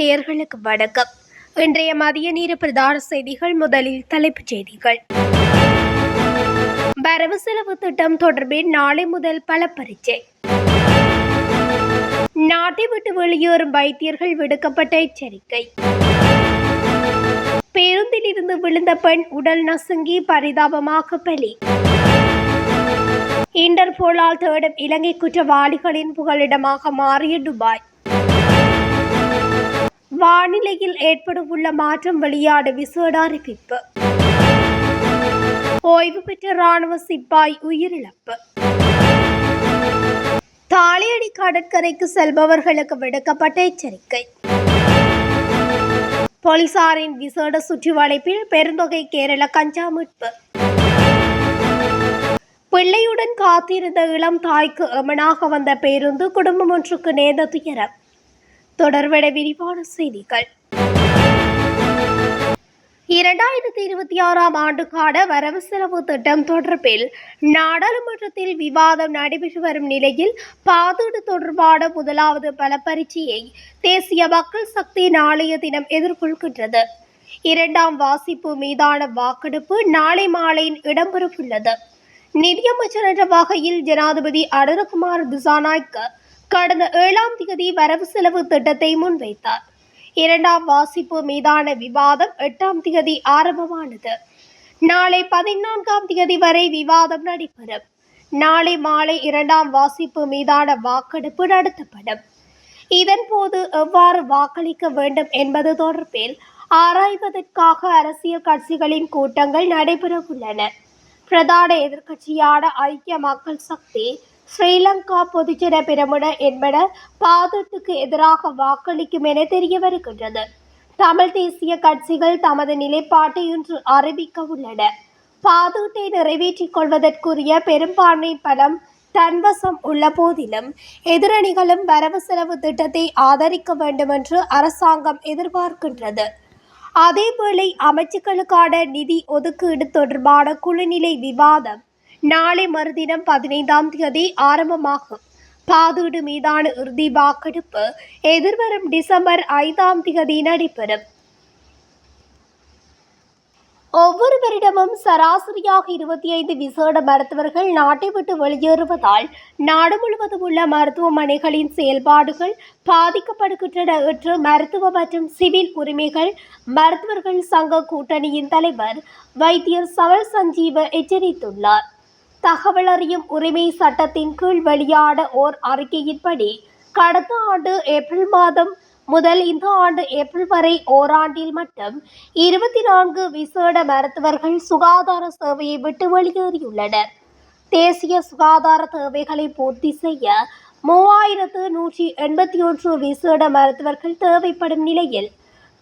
நேயர்களுக்கு வணக்கம். இன்றைய மதிய நேர பிரதான செய்திகள் முதலில் தலைப்புச் செய்திகள். வரவு செலவு திட்டம் தொடர்பில் நாளை முதல் பல பரீட்சை. நாட்டை விட்டு வெளியேறும் வைத்தியர்கள் விடுக்கப்பட்ட எச்சரிக்கை. பேருந்தில் இருந்து விழுந்த பெண் உடல் நசுங்கி பரிதாபமாக பலி. இன்டர்போலால் தேடும் இலங்கை குற்றவாளிகளின் புகலிடமாக மாறிய துபாய். வானிலையில் ஏற்படவுள்ள மாற்றம் வெளியாட விசேட அறிவிப்பு. ஓய்வு பெற்ற ராணுவ சிப்பாய் உயிரிழப்பு. தாளியடி கடற்கரைக்கு செல்பவர்களுக்கு விடுக்கப்பட்ட எச்சரிக்கை. போலீசாரின் விசேட சுற்றிவளைப்பில் பெருந்தொகை கேரள கஞ்சா மீட்பு. பிள்ளையுடன் காத்திருந்த இளம் தாய்க்கு எமனாக வந்த பேருந்து குடும்பம் ஒன்றுக்கு நேர்ந்த துயரம். தொடர்பட விரிவான செய்திகள். இரண்டாயிரத்தி இருபத்தி ஆறாம் ஆண்டுக்கான வரவு செலவு திட்டம் தொடர்பில் நாடாளுமன்றத்தில் விவாதம் நடைபெற்று வரும் நிலையில் பாதீடு தொடர்பான முதலாவது பல பரீட்சையை தேசிய மக்கள் சக்தி நாளைய தினம் எதிர்கொள்கின்றது. இரண்டாம் வாசிப்பு மீதான வாக்கெடுப்பு நாளை மாலை இடம்பெறவுள்ளது. நிதியமைச்சர் என்ற வகையில் ஜனாதிபதி அனுரகுமார் திசாநாய்க்கு கடந்த ஏழாம் தேதி வரவு செலவு திட்டத்தை முன்வைத்தார். இரண்டாம் வாசிப்பு மீதான விவாதம் எட்டாம் தேதி ஆரம்பமானது. நாளை பதினான்காம் தேதி வரை விவாதம் நடைபெறும். நாளை மாலை இரண்டாம் வாசிப்பு மீதான வாக்கெடுப்பு நடத்தப்படும். இதன்போது எவ்வாறு வாக்களிக்க வேண்டும் என்பது தொடர்பில் ஆராய்வதற்காக அரசியல் கட்சிகளின் கூட்டங்கள் நடைபெறவுள்ளன. பிரதான எதிர்க்கட்சியான ஐக்கிய மக்கள் சக்தி ஸ்ரீலங்கா பொதுஜன பிரமுன என்பன பாதத்துக்கு எதிராக வாக்களிக்கும் என தெரிய வருகின்றது. தமிழ் தேசிய கட்சிகள் தமது நிலைப்பாட்டை இன்று அறிவிக்க உள்ளன. பாதூட்டை நிறைவேற்றிக் கொள்வதற்குரிய பெரும்பான்மை பலம் தன்வசம் உள்ள போதிலும் எதிரணிகளும் வரவு செலவு திட்டத்தை ஆதரிக்க வேண்டும் என்று அரசாங்கம் எதிர்பார்க்கின்றது. அதேவேளை அமைச்சுக்களுக்கான நிதி ஒதுக்கீடு தொடர்பான குழுநிலை விவாதம் நாளை மறுதினம் பதினைந்தாம் தேதி ஆரம்பமாகும். பாதீடு மீதான இறுதி வாக்கெடுப்பு எதிர்வரும் டிசம்பர் ஐந்தாம் தேதி நடைபெறும். ஒவ்வொரு வருடமும் சராசரியாக இருபத்தி ஐந்து விசேட மருத்துவர்கள் நாட்டை விட்டு வெளியேறுவதால் நாடு முழுவதும் உள்ள மருத்துவமனைகளின் செயல்பாடுகள் பாதிக்கப்படுகின்றன என்று மருத்துவ மற்றும் சிவில் உரிமைகள் மருத்துவர்கள் சங்க கூட்டணியின் தலைவர் வைத்தியர் சவல் சஞ்சீவ எச்சரித்துள்ளார். தகவல் அறியும் உரிமை சட்டத்தின் கீழ் வெளியான ஓர் அறிக்கையின்படி கடந்த ஆண்டு ஏப்ரல் மாதம் முதல் இந்த ஆண்டு ஏப்ரல் வரை ஓராண்டில் மட்டும் இருபத்தி நான்கு விசேட மருத்துவர்கள் சுகாதார சேவையை விட்டு வெளியேறியுள்ளனர். தேசிய சுகாதார தேவைகளை பூர்த்தி செய்ய மூவாயிரத்து நூற்றி எண்பத்தி ஒன்று விசேட மருத்துவர்கள் தேவைப்படும் நிலையில்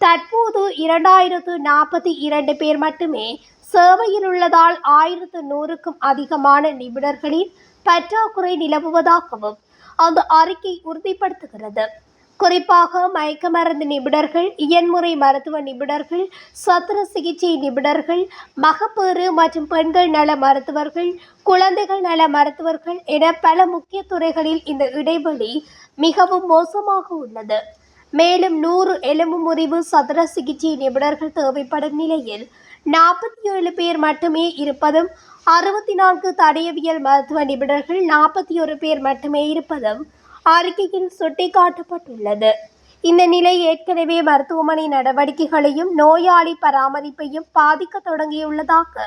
தற்போது இரண்டாயிரத்து நாற்பத்தி இரண்டு பேர் மட்டுமே சேவையில் உள்ளதால் ஆயிரத்து நூறுக்கும் அதிகமான நிபுணர்களின் பற்றாக்குறை நிலவுவதாகவும் அந்த அறிக்கை உறுதிப்படுத்துகிறது. குறிப்பாக மயக்க மருந்து நிபுணர்கள் இயன்முறை மருத்துவ நிபுணர்கள் சத்திர சிகிச்சை நிபுணர்கள் மகப்பேறு மற்றும் பெண்கள் நல மருத்துவர்கள் குழந்தைகள் நல மருத்துவர்கள் என பல முக்கிய துறைகளில் இந்த இடைவெளி மிகவும் மோசமாக உள்ளது. மேலும் நூறு எலும்பு முறிவு சதுர சிகிச்சை நிபுணர்கள் தேவைப்படும் நிலையில் நாற்பத்தி ஏழு பேர் மட்டுமே இருப்பதும் அறுபத்தி நான்கு தடயவியல் மருத்துவ நிபுணர்கள் நாற்பத்தி ஒரு பேர் மட்டுமே இருப்பதும் அறிக்கையில் சுட்டிக்காட்டப்பட்டுள்ளது. இந்த நிலை ஏற்கனவே மருத்துவமனை நடவடிக்கைகளையும் நோயாளி பராமரிப்பையும் பாதிக்க தொடங்கியுள்ளதாக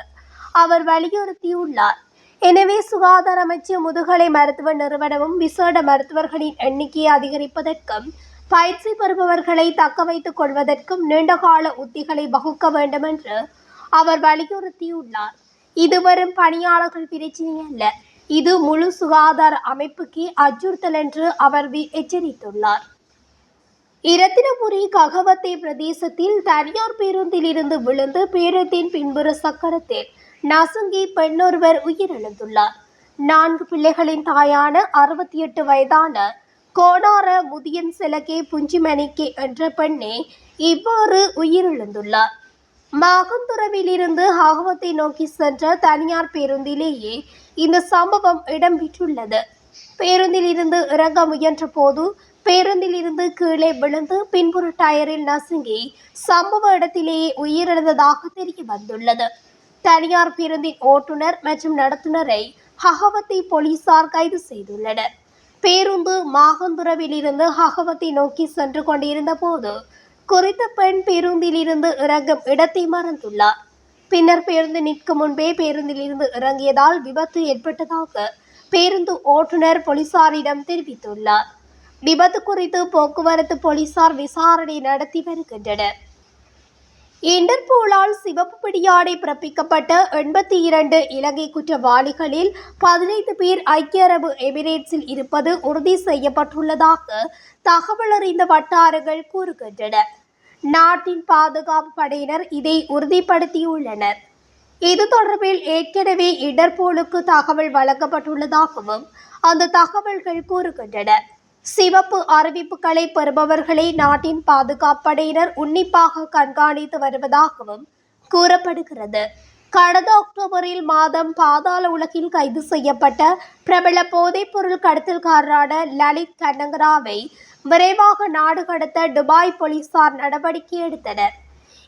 அவர் வலியுறுத்தியுள்ளார். எனவே சுகாதார அமைச்சு முதுகலை மருத்துவ நிறுவனமும் விசேட மருத்துவர்களின் எண்ணிக்கையை அதிகரிப்பதற்கும் பயிற்சி பெறுபவர்களை தக்க வைத்துக் கொள்வதற்கும் நீண்டகால உத்திகளை வகுக்க வேண்டும் என்று அவர் வலியுறுத்தியுள்ளார் இது வரும் பணியாளர்கள் பிரச்சினை அல்ல. இது முழு சுகாதார அமைப்புக்கு அச்சுறுத்தல் என்று அவர் வி- எச்சரித்துள்ளார். இரத்தினபுரி ககவத்தை பிரதேசத்தில் தனியார் பேருந்தில் இருந்து விழுந்து பேருந்தின் பின்புற சக்கரத்தில் நசுங்கி பெண்ணொருவர் உயிரிழந்துள்ளார். நான்கு பிள்ளைகளின் தாயான அறுபத்தி எட்டு வயதான கோணார முதியன் செலகே புஞ்சிமணிக்கே என்ற பெண்ணே இவ்வாறு உயிரிழந்துள்ளார். மகந்துறவிலிருந்து ஆகவத்தை நோக்கி சென்ற தனியார் பேருந்திலேயே இந்த சம்பவம் இடம்பெற்றுள்ளது. பேருந்தில் இருந்து இறங்க முயன்ற போது பேருந்தில் இருந்து கீழே விழுந்து பின்புற டயரில் நசுங்கி சம்பவ இடத்திலேயே உயிரிழந்ததாக தெரிய வந்துள்ளது. தனியார் பேருந்தின் ஓட்டுநர் மற்றும் நடத்துனரை ஹகவத்தி போலீசார் கைது செய்துள்ளனர். பேருந்து மாகந்துறவில் இருந்து ஹகவத்தை நோக்கி சென்று கொண்டிருந்த போது குறித்த பெண் பேருந்தில் இருந்து இறங்கும் இடத்தை மறந்துள்ளார். பின்னர் பேருந்து நிற்கும் முன்பே பேருந்தில் இருந்து இறங்கியதால் விபத்து ஏற்பட்டதாக பேருந்து ஓட்டுநர் போலீசாரிடம் தெரிவித்துள்ளார். விபத்து குறித்து போக்குவரத்து போலீசார் விசாரணை நடத்தி வருகின்றனர். இன்டர்போலால் சிவப்பு பிடியாடை பிறப்பிக்கப்பட்ட எண்பத்தி இரண்டு இலங்கை குற்றவாளிகளில் பதினைந்து பேர் ஐக்கிய அரபு எமிரேட்ஸில் இருப்பது உறுதி செய்யப்பட்டுள்ளதாக தகவல் அறிந்த வட்டாரங்கள் கூறுகின்றன. நாட்டின் பாதுகாப்பு படையினர் இதை உறுதிப்படுத்தியுள்ளனர். இது தொடர்பில் ஏற்கனவே இடர்போலுக்கு தகவல் வழங்கப்பட்டுள்ளதாகவும் அந்த தகவல்கள் கூறுகின்றன. சிவப்பு அறிவிப்புகளை பெறுபவர்களை நாட்டின் பாதுகாப்படையினர் உன்னிப்பாக கண்காணித்து வருவதாகவும் கூறப்படுகிறது. கடந்த அக்டோபரில் மாதம் பாதாள உலகில் கைது செய்யப்பட்ட பிரபல போதைப்பொருள் கடத்தல்காரரான லலித் கண்ணங்கராவை விரைவாக நாடு கடத்த துபாய் போலீசார் நடவடிக்கை எடுத்தனர்.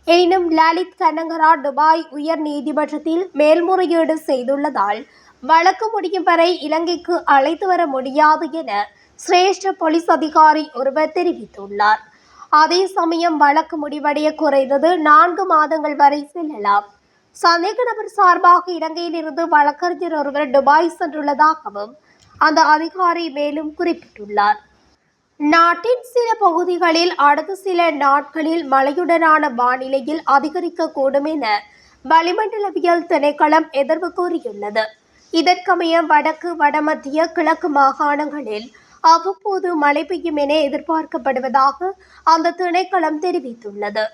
எனினும் லலித் கண்ணங்கரா துபாய் உயர் நீதிமன்றத்தில் மேல்முறையீடு செய்துள்ளதால் வழக்கு முடியும் வரை இலங்கைக்கு அழைத்து வர முடியாது என சிரேஷ்ட போலீஸ் அதிகாரி ஒருவர் தெரிவித்துள்ளார். அதே சமயம் வழக்கு முடிவடைய குறைந்தது நான்கு மாதங்கள் வரை செல்லலாம். சந்தேக நபர் சார்பாக இலங்கையிலிருந்து வழக்கறிஞர் ஒருவர் துபாய் சென்றுள்ளதாகவும் அந்த அதிகாரி மேலும் குறிப்பிட்டுள்ளார். நாட்டின் சில பகுதிகளில் அடுத்த சில நாட்களில் மழையுடனான வானிலையில் அதிகரிக்கக்கூடும் என வளிமண்டலவியல் திணைக்களம் எதிர்வு கூறியுள்ளது. இதற்கமைய வடக்கு வடமத்திய கிழக்கு மாகாணங்களில் அவ்வப்போது மழை பெய்யும் என எதிர்பார்க்கப்படுவதாக அந்த திணைக்களம் தெரிவித்துள்ளது.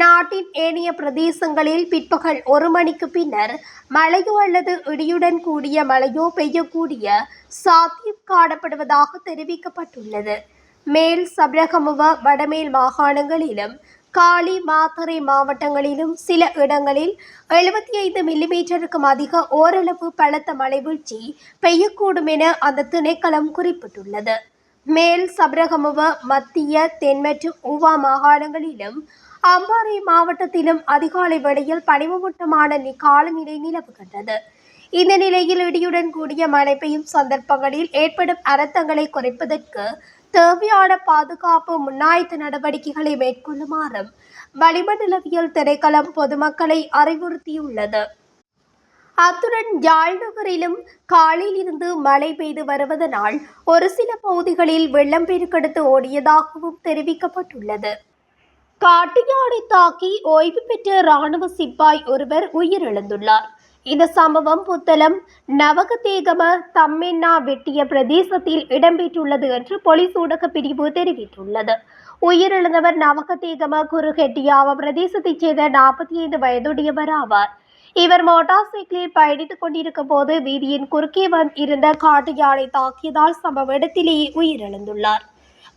நாட்டின் ஏனைய பிரதேசங்களில் பிற்பகல் ஒரு மணிக்கு பின்னர் மழையோ அல்லது இடியுடன் கூடிய மழையோ பெய்யக்கூடிய சாத்தியம் காணப்படுவதாக தெரிவிக்கப்பட்டுள்ளது. மேல் சபரகமுவ வடமேல் மாகாணங்களிலும் காலி மாத்தறை மாவட்டங்களிலும் சில இடங்களில் எழுபத்தி ஐந்து மில்லிமீட்டருக்கும் அதிக ஓரளவு பலத்த மழை வீழ்ச்சி பெய்யக்கூடும் என அந்த திணைக்களம் குறிப்பிட்டுள்ளது. மேல் சபரகமுவ மத்திய தென் மற்றும் ஊவா மாகாணங்களிலும் அம்பாறை மாவட்டத்திலும் அதிகாலை வேளையில் பனிமூட்டமான காலநிலை நிலவுகின்றது இந்த நிலையில் இடியுடன் கூடிய மழை பெய்யும் சந்தர்ப்பங்களில் ஏற்படும் அனர்த்தங்களை குறைப்பதற்கு தேவையான பாதுகாப்பு முன்னாயத்த நடவடிக்கைகளை மேற்கொள்ளுமாறும் வளிமண்டலவியல் திரைக்களம் பொதுமக்களை அறிவுறுத்தியுள்ளது. அத்துடன் யாழ் நகரிலும் காலையில் இருந்து மழை பெய்து வருவதனால் ஒரு சில பகுதிகளில் வெள்ளம் பெருக்கெடுத்து ஓடியதாகவும் தெரிவிக்கப்பட்டுள்ளது. காட்டு யானை தாக்கி ஓய்வு பெற்ற ராணுவ சிப்பாய் ஒருவர் உயிரிழந்துள்ளார். இந்த சம்பவம் புத்தளம் நவகதேகம தம்மென்னா வெட்டிய பிரதேசத்தில் இடம்பெற்றுள்ளது என்று போலீஸ் ஊடக பிரிவு தெரிவித்துள்ளது. உயிரிழந்தவர் நவகதேகம குருஹெட்டியாவ பிரதேசத்தைச் சேர்ந்த நாற்பத்தி ஐந்து வயதுடையவர் ஆவார். இவர் மோட்டார் சைக்கிளில் பயணித்துக் கொண்டிருக்கும் போது வீதியின் குறுக்கே வந்து இருந்த காட்டு யானை தாக்கியதால் சம்பவ இடத்திலேயே உயிரிழந்துள்ளார்.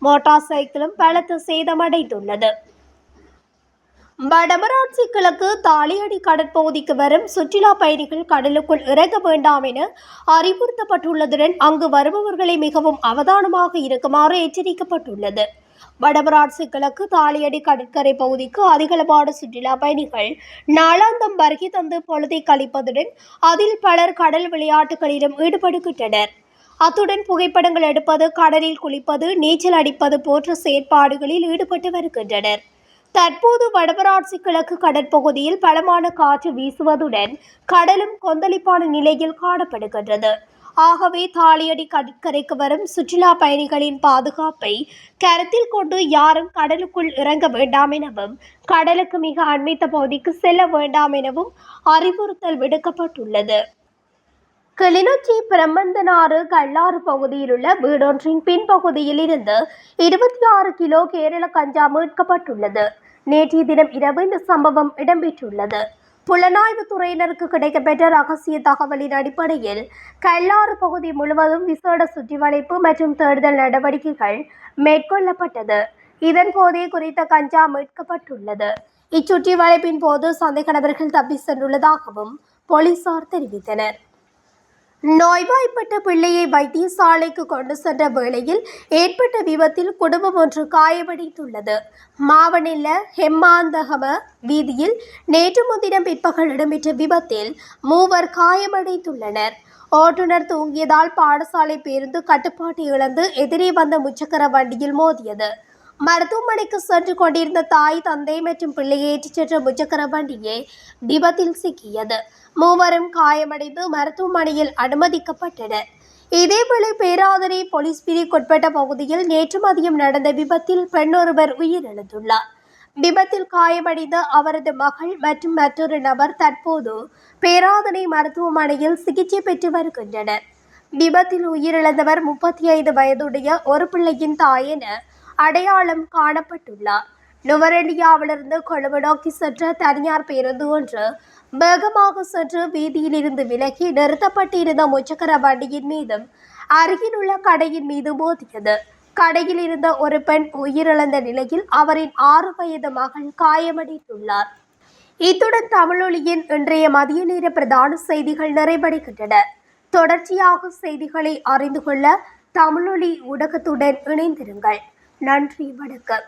மோட்டார் சைக்கிளும் பலத்த சேதமடைந்துள்ளது. வடமராட்சி கிழக்கு தாலியடி கடற்பகுதிக்கு வரும் சுற்றுலா பயணிகள் கடலுக்குள் இறங்க வேண்டாம் என அறிவுறுத்தப்பட்டுள்ளதுடன் அங்கு வருபவர்களை மிகவும் அவதானமாக இருக்குமாறு எச்சரிக்கப்பட்டுள்ளது. வடமராட்சி கிழக்கு தாலியடி கடற்கரை பகுதிக்கு அதிகளவான சுற்றுலா பயணிகள் நாளாந்தம் வருகை தந்து பொழுதை கழிப்பதுடன் அதில் பலர் கடல் விளையாட்டுகளிலும் ஈடுபடுகின்றனர். அத்துடன் புகைப்படங்கள் எடுப்பது கடலில் குளிப்பது நீச்சல் அடிப்பது போன்ற செயற்பாடுகளில் ஈடுபட்டு வருகின்றனர். தற்போது வடமராட்சி கிழக்கு கடற்பகுதியில் பலமான காற்று வீசுவதுடன் கடலும் கொந்தளிப்பான நிலையில் காணப்படுகின்றது. ஆகவே தாலியடி கடற்கரைக்கு வரும் சுற்றுலா பயணிகளின் பாதுகாப்பை கருத்தில் கொண்டு யாரும் கடலுக்குள் இறங்க வேண்டாம் எனவும் கடலுக்கு மிக அண்மித்த பகுதிக்கு செல்ல வேண்டாம் எனவும் அறிவுறுத்தல் விடுக்கப்பட்டுள்ளது. கிளிநொச்சி பிரம்மந்தனாறு கல்லாறு பகுதியில் உள்ள வீடொன்றின் பின்பகுதியில் இருந்து இருபத்தி ஆறு கிலோ கேரள கஞ்சா மீட்கப்பட்டுள்ளது. நேற்றைய தினம் இரவு இந்த சம்பவம் இடம்பெற்றுள்ளது. புலனாய்வு துறையினருக்கு கிடைக்கப்பெற்ற ரகசிய தகவலின் அடிப்படையில் கல்லாறு பகுதி முழுவதும் விசேட சுற்றிவளைப்பு மற்றும் தேடுதல் நடவடிக்கைகள் மேற்கொள்ளப்பட்டது. இதன் போதே குறித்த கஞ்சா மீட்கப்பட்டுள்ளது. இச்சுற்றி வளைப்பின் போது சந்தேக நபர்கள் தப்பி சென்றுள்ளதாகவும் போலீசார் தெரிவித்தனர். நோய்வாய்ப்பட்ட பிள்ளையை வைத்தியசாலைக்கு கொண்டு சென்ற வேளையில் ஏற்பட்ட விபத்தில் குடும்பம் ஒன்று காயமடைந்துள்ளது. மாவனில ஹெம்மாந்தகம வீதியில் நேற்று முன்தினம் பிற்பகல் இடம்பெற்ற விபத்தில் மூவர் காயமடைந்துள்ளனர். ஓட்டுநர் தூங்கியதால் பாடசாலை பேருந்து கட்டுப்பாட்டை இழந்து எதிரே வந்த முச்சக்கர வண்டியில் மோதியது. மருத்துவமனைக்கு சென்று கொண்டிருந்த தாய் தந்தை மற்றும் பிள்ளையை ஏற்றிச் சென்ற முச்சக்கர வண்டியே விபத்தில் சிக்கியது. மூவரும் காயமடைந்து மருத்துவமனையில் அனுமதிக்கப்பட்டனர். இதேவேளை பேராதனை போலீஸ் பிரிவுக்குட்பட்ட பகுதியில் நேற்று மதியம் நடந்த விபத்தில் பெண்ணொருவர் உயிரிழந்துள்ளார். விபத்தில் காயமடைந்த அவரது மகள் மற்றும் மற்றொரு நபர் தற்போது பேராதனை மருத்துவமனையில் சிகிச்சை பெற்று வருகின்றனர். விபத்தில் உயிரிழந்தவர் முப்பத்தி ஐந்து வயதுடைய ஒரு பிள்ளையின் தாய் என அடையாளம் காணப்பட்டுள்ளார். நுவரெலியாவிலிருந்து கொழும்பு நோக்கி சென்ற தனியார் பேருந்து ஒன்று வேகமாக சென்று வீதியில் இருந்து விலகி நிறுத்தப்பட்டிருந்த முச்சக்கர வண்டியின் மீதும் அருகிலுள்ள கடையின் மீது மோதியது. கடையில் இருந்த ஒரு பெண் உயிரிழந்த நிலையில் அவரின் ஆறு வயது மகன் காயமடைந்துள்ளார். இத்துடன் தமிழொலியின் இன்றைய மதிய நேர பிரதான செய்திகள் நிறைவடைகின்றன. தொடர்ச்சியாக செய்திகளை அறிந்து கொள்ள தமிழொலி ஊடகத்துடன் இணைந்திருங்கள். நன்றி வணக்கம்.